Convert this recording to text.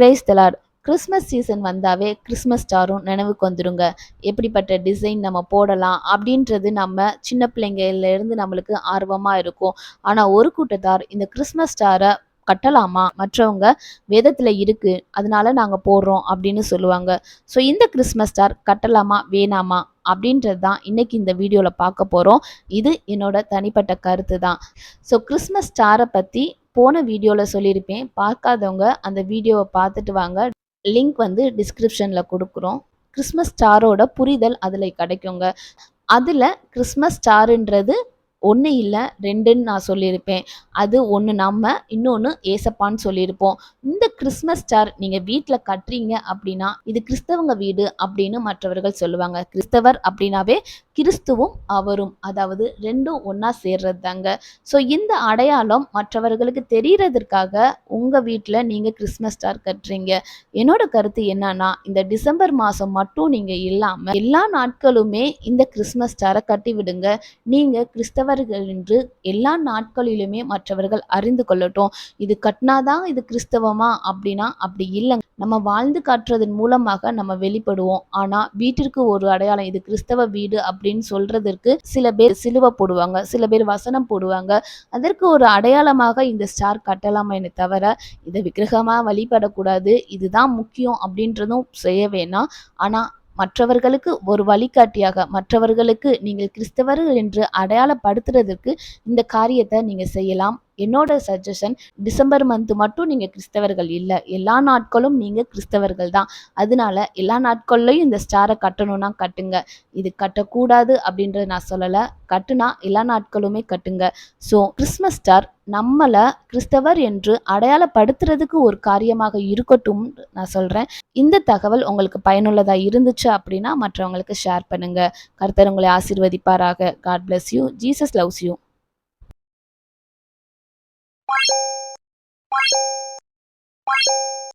Praise the Lord Christmas season வந்தாவே Christmas ஸ்டாரும் நினைவுக்கு வந்துடுங்க எப்படிப்பட்ட டிசைன் நம்ம போடலாம் அப்படின்றது நம்ம சின்ன பிள்ளைங்கள்லேருந்து நம்மளுக்கு ஆர்வமாக இருக்கும். ஆனால் ஒரு கூட்டத்தார் இந்த கிறிஸ்மஸ் ஸ்டாரை கட்டலாமா? மற்றவங்க வேதத்தில் இருக்குது அதனால நாங்கள் போடுறோம் அப்படின்னு சொல்லுவாங்க. ஸோ இந்த கிறிஸ்மஸ் ஸ்டார் கட்டலாமா? வேணாமா? அப்படின்றது தான் இன்னைக்கு இந்த வீடியோவில் பார்க்க போகிறோம் இது என்னோட தனிப்பட்ட கருத்து தான் ஸோ கிறிஸ்மஸ் ஸ்டாரை பற்றி போன வீடியோவில் சொல்லியிருப்பேன். பார்க்காதவங்க அந்த வீடியோவை பார்த்துட்டு வாங்க. லிங்க் வந்து டிஸ்கிரிப்ஷனில் கொடுக்குறோம். கிறிஸ்மஸ் ஸ்டாரோட புரிதல் அதில் கிடைக்குங்க. அதில் கிறிஸ்மஸ் ஸ்டாருன்றது ஒன்று இல்லை ரெண்டுன்னு நான் சொல்லியிருப்பேன். அது ஒன்று நம்ம இன்னொன்று ஏசப்பான்னு சொல்லியிருப்போம். இந்த கிறிஸ்மஸ் ஸ்டார் நீங்கள் வீட்டில் கட்டுறீங்க அப்படின்னா இது கிறிஸ்தவங்க வீடு அப்படின்னு மற்றவர்கள் சொல்லுவாங்க. கிறிஸ்தவர் அப்படின்னாவே கிறிஸ்துவும் அவரும் அதாவது ரெண்டும் ஒன்றா சேர்றது தாங்க ஸோ இந்த அடையாளம் மற்றவர்களுக்கு தெரியறதற்காக உங்கள் வீட்டில் நீங்கள் கிறிஸ்மஸ் ஸ்டார் கட்டுறீங்க. என்னோட கருத்து என்னன்னா இந்த டிசம்பர் மாதம் மட்டும் நீங்கள் இல்லாமல் எல்லா நாட்களுமே இந்த கிறிஸ்மஸ் ஸ்டாரை கட்டி விடுங்க. நீங்கள் கிறிஸ்தவர்கள் என்று எல்லா நாட்களிலுமே மற்றவர்கள் அறிந்து கொள்ளட்டும். இது கட்டினாதான் இது கிறிஸ்தவமா? அப்படின்னா அப்படி இல்லைங்க. நம்ம வாழ்ந்து காட்டுறதன் மூலமாக நம்ம வெளிப்படுவோம். ஆனால் வீட்டிற்கு ஒரு அடையாளம் இது கிறிஸ்தவ வீடு அப்படின்னு சொல்றதற்கு சில பேர் சிலுவை போடுவாங்க சில பேர் வசனம் போடுவாங்க. அதற்கு ஒரு அடையாளமாக இந்த ஸ்டார் கட்டலாமே தவிர இதை விக்கிரகமாக வழிபடக்கூடாது இதுதான் முக்கியம் அப்படின்றதும் செய்ய வேணாம். ஆனால் மற்றவர்களுக்கு ஒரு வழிகாட்டியாக மற்றவர்களுக்கு நீங்கள் கிறிஸ்தவர்கள் என்று அடையாளப்படுத்துறதுக்கு இந்த காரியத்தை நீங்கள் செய்யலாம். என்னோட சஜஷன் டிசம்பர் மந்த் மட்டும் நீங்கள் கிறிஸ்தவர்கள் இல்லை. எல்லா நாட்களும் நீங்கள் கிறிஸ்தவர்கள் தான். அதனால எல்லா நாட்கள்லையும் இந்த ஸ்டாரை கட்டணும்னா கட்டுங்க. இது கட்டக்கூடாது அப்படின்றத நான் சொல்லலை. கட்டுனா எல்லா நாட்களுமே கட்டுங்க. ஸோ கிறிஸ்மஸ் ஸ்டார் நம்மளை கிறிஸ்தவர் என்று அடையாளப்படுத்துறதுக்கு ஒரு காரியமாக இருக்கட்டும் நான் சொல்கிறேன் இந்த தகவல் உங்களுக்கு பயனுள்ளதாக இருந்துச்சு அப்படின்னா மற்றவங்களுக்கு ஷேர் பண்ணுங்க. கர்த்தர் உங்களை ஆசிர்வதிப்பாராக. God bless you Jesus loves you Bye.